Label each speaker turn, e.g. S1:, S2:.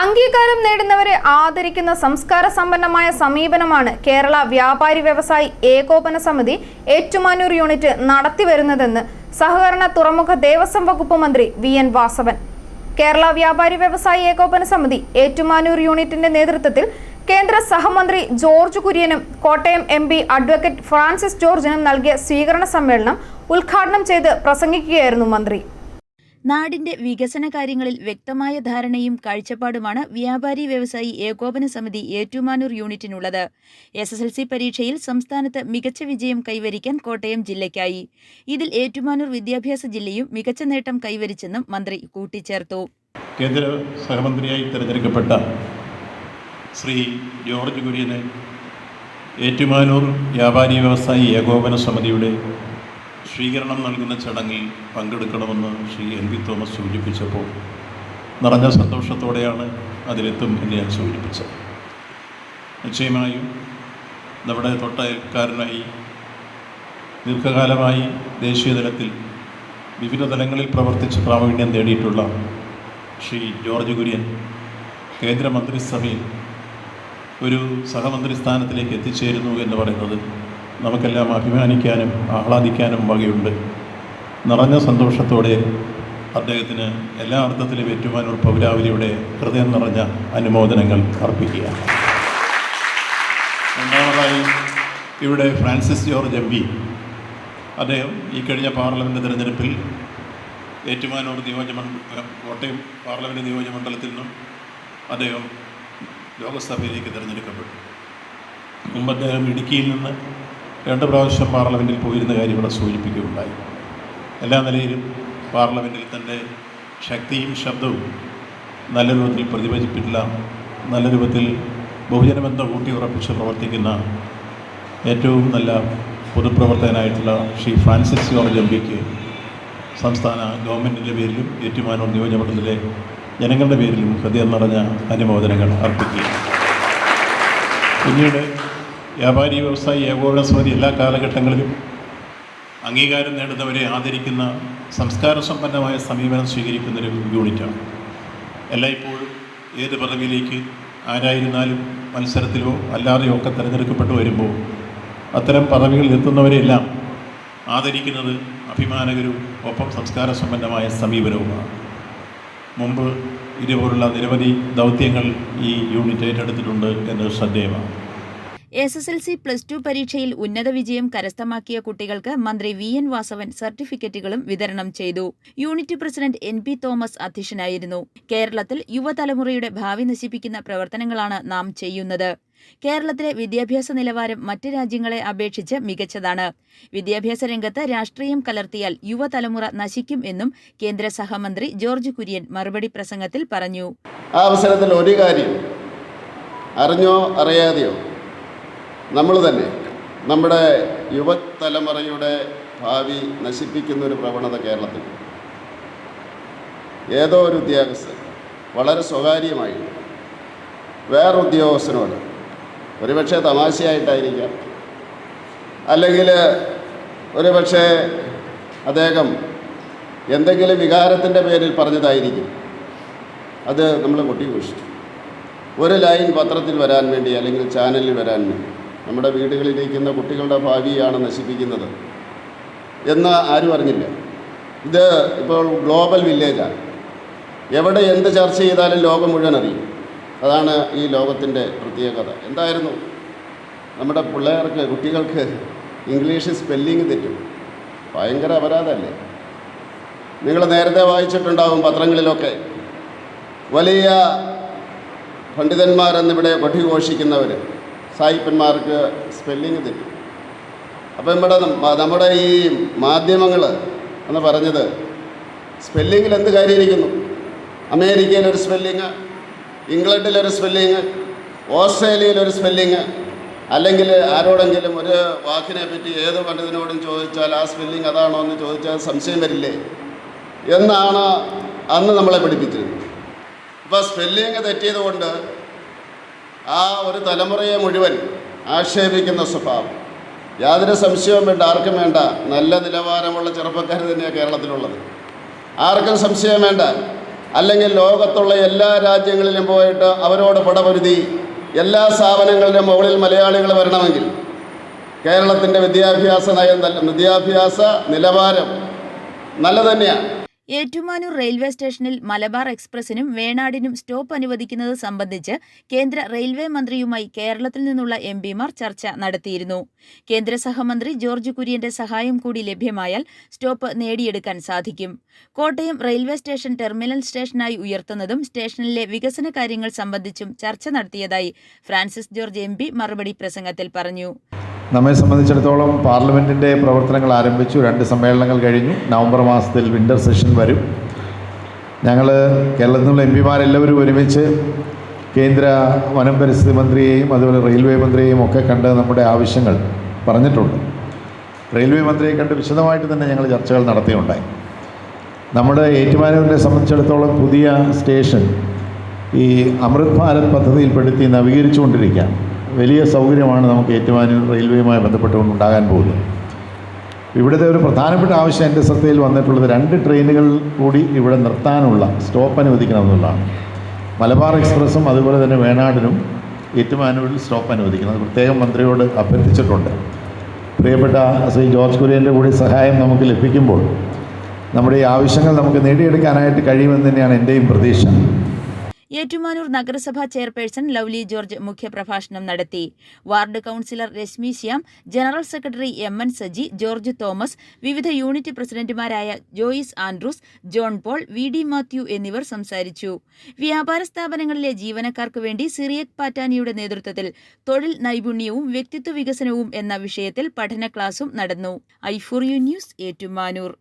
S1: അംഗീകാരം നേടുന്നവരെ ആദരിക്കുന്ന സംസ്കാര സമ്പന്നമായ സമീപനമാണ് കേരള വ്യാപാരി വ്യവസായി ഏകോപന സമിതി ഏറ്റുമാനൂർ യൂണിറ്റ് നടത്തിവരുന്നതെന്ന് സഹകരണ തുറമുഖ ദേവസ്വം വകുപ്പ് മന്ത്രി വി എൻ വാസവൻ. കേരള വ്യാപാരി വ്യവസായി ഏകോപന സമിതി ഏറ്റുമാനൂർ യൂണിറ്റിന്റെ നേതൃത്വത്തിൽ കേന്ദ്ര സഹമന്ത്രി George കുര്യനും Kottayam M P advocate Francis ജോർജിനും നൽകിയ സ്വീകരണ സമ്മേളനം ഉദ്ഘാടനം ചെയ്ത് പ്രസംഗിക്കുകയായിരുന്നു മന്ത്രി.
S2: നാടിന്റെ വികസന കാര്യങ്ങളിൽ വ്യക്തമായ ധാരണയും കാഴ്ചപ്പാടുമാണ് വ്യാപാരി വ്യവസായി ഏകോപന സമിതി ഏറ്റുമാനൂർ യൂണിറ്റിനുള്ളത്. എസ് എസ് എൽ സി പരീക്ഷയിൽ സംസ്ഥാനത്ത് മികച്ച വിജയം കൈവരിക്കാൻ കോട്ടയം ജില്ലയ്ക്കായി. ഇതിൽ ഏറ്റുമാനൂർ വിദ്യാഭ്യാസ ജില്ലയും മികച്ച നേട്ടം കൈവരിച്ചെന്നും മന്ത്രി കൂട്ടിച്ചേർത്തു.
S3: കേന്ദ്ര സഹമന്ത്രിയായി തിരഞ്ഞെടുക്കപ്പെട്ട ശ്രീ ജോർജ് കുര്യന് ഏറ്റുമാനൂർ വ്യാപാരി വ്യവസായി ഏകോപന സമിതിയുടെ സ്വീകരണം നൽകുന്ന ചടങ്ങിൽ പങ്കെടുക്കണമെന്ന് ശ്രീ എൻ വി തോമസ് സൂചിപ്പിച്ചപ്പോൾ നിറഞ്ഞ സന്തോഷത്തോടെയാണ് അതിലെത്തും എന്ന് ഞാൻ സൂചിപ്പിച്ചത്. നിശ്ചയമായും നമ്മുടെ തൊട്ടയൽക്കാരനായി ദീർഘകാലമായി ദേശീയ തലത്തിൽ വിവിധ തലങ്ങളിൽ പ്രവർത്തിച്ച് പ്രാവീണ്യം നേടിയിട്ടുള്ള ശ്രീ ജോർജ് കുര്യൻ കേന്ദ്രമന്ത്രിസഭയിൽ ഒരു സഹമന്ത്രി സ്ഥാനത്തിലേക്ക് എത്തിച്ചേരുന്നു എന്ന് പറയുന്നത് നമുക്കെല്ലാം അഭിമാനിക്കാനും ആഹ്ലാദിക്കാനും വകയുണ്ട്. നിറഞ്ഞ സന്തോഷത്തോടെ അദ്ദേഹത്തിന് എല്ലാ അർത്ഥത്തിലും ഏറ്റുമാനൂർ പൗരാവലിയുടെ ഹൃദയം നിറഞ്ഞ അനുമോദനങ്ങൾ അർപ്പിക്കുക. രണ്ടാമതായി ഇവിടെ ഫ്രാൻസിസ് ജോർജ് എം പി. അദ്ദേഹം ഈ കഴിഞ്ഞ പാർലമെന്റ് തിരഞ്ഞെടുപ്പിൽ ഏറ്റുമാനൂർ നിയോജകമണ്ഡ കോട്ടയം പാർലമെന്റ് നിയോജകമണ്ഡലത്തിൽ നിന്നും അദ്ദേഹം ലോകസഭയിലേക്ക് തിരഞ്ഞെടുക്കപ്പെട്ടു. മുമ്പ് അദ്ദേഹം ഇടുക്കിയിൽ നിന്ന് രണ്ട് പ്രാവശ്യം പാർലമെന്റിൽ പോയിരുന്ന കാര്യം ഇവിടെ സൂചിപ്പിക്കുകയുണ്ടായി. എല്ലാ നിലയിലും പാർലമെന്റിൽ തന്റെ ശക്തിയും ശബ്ദവും നല്ല രൂപത്തിൽ പ്രതിഫലിപ്പിക്കില്ല നല്ല രൂപത്തിൽ ബഹുജനബന്ധം ഊട്ടിയുറപ്പിച്ച് പ്രവർത്തിക്കുന്ന ഏറ്റവും നല്ല പൊതുപ്രവർത്തകനായിട്ടുള്ള ശ്രീ ഫ്രാൻസിസ് ജോർജ് എം പിക്ക് സംസ്ഥാന ഗവൺമെന്റിന്റെ പേരിലും ഏറ്റുമാനൂർ നിയോജകമണ്ഡലത്തിലെ ജനങ്ങളുടെ പേരിലും ഹൃദയം നിറഞ്ഞ അനുമോദനങ്ങൾ അർപ്പിക്കുക പിന്നീട് വ്യാപാരി വ്യവസായി ഏകോപന സമിതി എല്ലാ കാലഘട്ടങ്ങളിലും അംഗീകാരം നേടുന്നവരെ ആദരിക്കുന്ന സംസ്കാര സമ്പന്നമായ സമീപനം സ്വീകരിക്കുന്ന ഒരു യൂണിറ്റാണ്. എല്ലായ്പ്പോഴും ഏത് പദവിയിലേക്ക് ആരായിരുന്നാലും മത്സരത്തിലോ അല്ലാതെയോ ഒക്കെ തിരഞ്ഞെടുക്കപ്പെട്ടു വരുമ്പോൾ അത്തരം പദവികളിൽ എത്തുന്നവരെയെല്ലാം ആദരിക്കുന്നത് അഭിമാനകരവും ഒപ്പം സംസ്കാര സമ്പന്നമായ സമീപനവുമാണ്. മുമ്പ് ഇതുപോലുള്ള നിരവധി ദൗത്യങ്ങൾ ഈ യൂണിറ്റ് ഏറ്റെടുത്തിട്ടുണ്ട് എന്നത് ശ്രദ്ധേയമാണ്.
S2: S S L C plus two പരീക്ഷയിൽ ഉന്നത വിജയം കരസ്ഥമാക്കിയ കുട്ടികൾക്ക് മന്ത്രി വി എൻ വാസവൻ സർട്ടിഫിക്കറ്റുകളും വിതരണം ചെയ്തു. Unit president N P Thomas അധ്യക്ഷനായിരുന്നു. കേരളത്തിൽ യുവതലമുറയുടെ ഭാവി നശിപ്പിക്കുന്ന പ്രവർത്തനങ്ങളാണ് നാം ചെയ്യുന്നത്. കേരളത്തിലെ വിദ്യാഭ്യാസ നിലവാരം മറ്റ് രാജ്യങ്ങളെ അപേക്ഷിച്ച് മികച്ചതാണ്. വിദ്യാഭ്യാസ രംഗത്ത് രാഷ്ട്രീയം കലർത്തിയാൽ യുവതലമുറ നശിക്കും എന്നും കേന്ദ്ര സഹമന്ത്രി ജോർജ് കുര്യൻ മറുപടി പ്രസംഗത്തിൽ പറഞ്ഞു.
S4: ആ അവസരത്തിൽ ഒരു കാര്യം അറിഞ്ഞോ അറിയാതെയോ നമ്മൾ തന്നെ നമ്മുടെ യുവതലമുറയുടെ ഭാവി നശിപ്പിക്കുന്ന ഒരു പ്രവണത കേരളത്തിൽ. ഏതോ ഒരു ഉദ്യോഗസ്ഥൻ വളരെ സ്വകാര്യമായി വേറെ ഉദ്യോഗസ്ഥനോട് ഒരുപക്ഷെ തമാശയായിട്ടായിരിക്കാം. അല്ലെങ്കിൽ ഒരുപക്ഷെ അദ്ദേഹം എന്തെങ്കിലും വികാരത്തിന്റെ പേരിൽ പറഞ്ഞതായിരിക്കും. അത് നമ്മൾ കൊട്ടിഘോഷിച്ചു. ഒരു ലൈൻ പത്രത്തിൽ വരാൻ വേണ്ടി അല്ലെങ്കിൽ ചാനലിൽ വരാൻ വേണ്ടി. നമ്മുടെ വീടുകളിലിരിക്കുന്ന കുട്ടികളുടെ ഭാവിയാണ് നശിപ്പിക്കുന്നത്. എന്ന് ആരും അറിഞ്ഞില്ല. ഇത് ഇപ്പോൾ ഗ്ലോബൽ വില്ലേജാണ് എവിടെ എന്ത് ചർച്ച ചെയ്താലും ലോകം മുഴുവൻ അറിയും. അതാണ് ഈ ലോകത്തിന്റെ പ്രത്യേകത. എന്തായിരുന്നു? നമ്മുടെ പിള്ളേർക്ക് കുട്ടികൾക്ക് ഇംഗ്ലീഷ് സ്പെല്ലിങ് തെറ്റും. ഭയങ്കര അപരാധമല്ലേ? നിങ്ങൾ നേരത്തെ വായിച്ചിട്ടുണ്ടാവും പത്രങ്ങളിലൊക്കെ. വലിയ പണ്ഡിതന്മാരെന്നിവിടെ കൊട്ടിഘോഷിക്കുന്നവർ സായിപ്പന്മാർക്ക് സ്പെല്ലിങ് തെറ്റും. അപ്പം ഇവിടെ നമ്മ- നമ്മുടെ ഈ മാധ്യമങ്ങൾ എന്ന് പറഞ്ഞത് സ്പെല്ലിങ്ങിൽ എന്ത് കാര്യമായിരിക്കുന്നു? അമേരിക്കയിലൊരു സ്പെല്ലിങ് ഇംഗ്ലണ്ടിലൊരു സ്പെല്ലിങ് ഓസ്ട്രേലിയയിലൊരു സ്പെല്ലിങ് അല്ലെങ്കിൽ ആരോടെങ്കിലും ഒരു വാക്കിനെ പറ്റി ഏത് പണ്ഡിതനോടും ചോദിച്ചാൽ ആ സ്പെല്ലിങ് അതാണോ എന്ന് ചോദിച്ചാൽ സംശയം വരില്ലേ? എന്നാണ് അന്ന് നമ്മളെ പഠിപ്പിച്ചിരുന്നത്. അപ്പോൾ സ്പെല്ലിങ് തെറ്റിയത് കൊണ്ട് ആ ഒരു തലമുറയെ മുഴുവൻ ആക്ഷേപിക്കുന്ന സ്വഭാവം. യാതൊരു സംശയവും വേണ്ട ആർക്കും വേണ്ട നല്ല നിലവാരമുള്ള ചെറുപ്പക്കാർ തന്നെയാണ് കേരളത്തിലുള്ളത്. ആർക്കും സംശയം വേണ്ട. അല്ലെങ്കിൽ ലോകത്തുള്ള എല്ലാ രാജ്യങ്ങളിലും പോയിട്ട് അവരോട് പടപൊരുതി എല്ലാ സ്ഥാപനങ്ങളുടെ മുകളിൽ മലയാളികൾ വരണമെങ്കിൽ കേരളത്തിന്റെ വിദ്യാഭ്യാസ നയം വിദ്യാഭ്യാസ നിലവാരം നല്ല തന്നെയാണ്
S2: ഏറ്റുമാനൂർ റെയിൽവേ സ്റ്റേഷനിൽ മലബാർ എക്സ്പ്രസിനും വേണാടിനും സ്റ്റോപ്പ് അനുവദിക്കുന്നത് സംബന്ധിച്ച് കേന്ദ്ര റെയിൽവേ മന്ത്രിയുമായി കേരളത്തിൽ നിന്നുള്ള എം പിമാർ ചർച്ച നടത്തിയിരുന്നു. കേന്ദ്ര സഹമന്ത്രി ജോർജ് കുര്യന്റെ സഹായം കൂടി ലഭ്യമായാൽ സ്റ്റോപ്പ് നേടിയെടുക്കാൻ സാധിക്കും. കോട്ടയം റെയിൽവേ സ്റ്റേഷൻ ടെർമിനൽ സ്റ്റേഷനായി ഉയർത്തുന്നതും സ്റ്റേഷനിലെ വികസന കാര്യങ്ങൾ സംബന്ധിച്ചും ചർച്ച നടത്തിയതായി ഫ്രാൻസിസ് ജോർജ് എം മറുപടി പ്രസംഗത്തിൽ പറഞ്ഞു.
S5: നമ്മെ സംബന്ധിച്ചിടത്തോളം പാർലമെന്റിന്റെ പ്രവർത്തനങ്ങൾ ആരംഭിച്ചു രണ്ട് സമ്മേളനങ്ങൾ കഴിഞ്ഞു. നവംബർ മാസത്തിൽ വിന്റർ സെഷൻ വരും. ഞങ്ങൾ കേരളത്തിൽ നിന്നുള്ള എം പിമാരെല്ലാവരും ഒരുമിച്ച് കേന്ദ്ര വനം പരിസ്ഥിതി മന്ത്രിയെയും അതുപോലെ റെയിൽവേ മന്ത്രിയെയും ഒക്കെ കണ്ട് നമ്മുടെ ആവശ്യങ്ങൾ പറഞ്ഞിട്ടുണ്ട്. റെയിൽവേ മന്ത്രിയെ കണ്ട് വിശദമായിട്ട് തന്നെ ഞങ്ങൾ ചർച്ചകൾ നടത്തിയുണ്ടായി. നമ്മുടെ ഏറ്റുമാനൂരിനെ സംബന്ധിച്ചിടത്തോളം പുതിയ സ്റ്റേഷൻ ഈ അമൃത് ഭാരത് പദ്ധതിയിൽപ്പെടുത്തി നവീകരിച്ചുകൊണ്ടിരിക്കുകയാണ്. വലിയ സൗകര്യമാണ് നമുക്ക് ഏറ്റുമാനൂർ റെയിൽവേയുമായി ബന്ധപ്പെട്ടുകൊണ്ട് ഉണ്ടാകാൻ പോകുന്നത്. ഇവിടുത്തെ ഒരു പ്രധാനപ്പെട്ട ആവശ്യം എന്റെ ശ്രദ്ധയിൽ വന്നിട്ടുള്ളത് രണ്ട് ട്രെയിനുകൾ കൂടി ഇവിടെ നിർത്താനുള്ള സ്റ്റോപ്പ് അനുവദിക്കണം എന്നുള്ളതാണ്. മലബാർ എക്സ്പ്രസ്സും അതുപോലെ തന്നെ വേണാടിനും ഏറ്റുമാനൂരിൽ സ്റ്റോപ്പ് അനുവദിക്കണം. അത് പ്രത്യേകം മന്ത്രിയോട് അഭ്യർത്ഥിച്ചിട്ടുണ്ട്. പ്രിയപ്പെട്ട ശ്രീ ജോർജ് കുര്യന്റെ കൂടി സഹായം നമുക്ക് ലഭിക്കുമ്പോൾ നമ്മുടെ ഈ ആവശ്യങ്ങൾ നമുക്ക് നേടിയെടുക്കാനായിട്ട് കഴിയുമെന്ന് തന്നെയാണ് എന്റെയും പ്രതീക്ഷ.
S2: ഏറ്റുമാനൂർ നഗരസഭാ ചെയർപേഴ്സൺ ലവ്ലി ജോർജ് മുഖ്യപ്രഭാഷണം നടത്തി. Ward councillor Rashmi Shyam general secretary M N Saji George Thomas വിവിധ യൂണിറ്റ് പ്രസിഡന്റുമാരായ Joice Andrews John Paul V D Mathew എന്നിവർ സംസാരിച്ചു. വ്യാപാര സ്ഥാപനങ്ങളിലെ ജീവനക്കാർക്ക് വേണ്ടി സിറിയക് പാറ്റാനിയുടെ നേതൃത്വത്തിൽ തൊഴിൽ നൈപുണ്യവും വ്യക്തിത്വ വികസനവും എന്ന വിഷയത്തിൽ പഠന ക്ലാസും നടന്നു. U News Ettumanoor.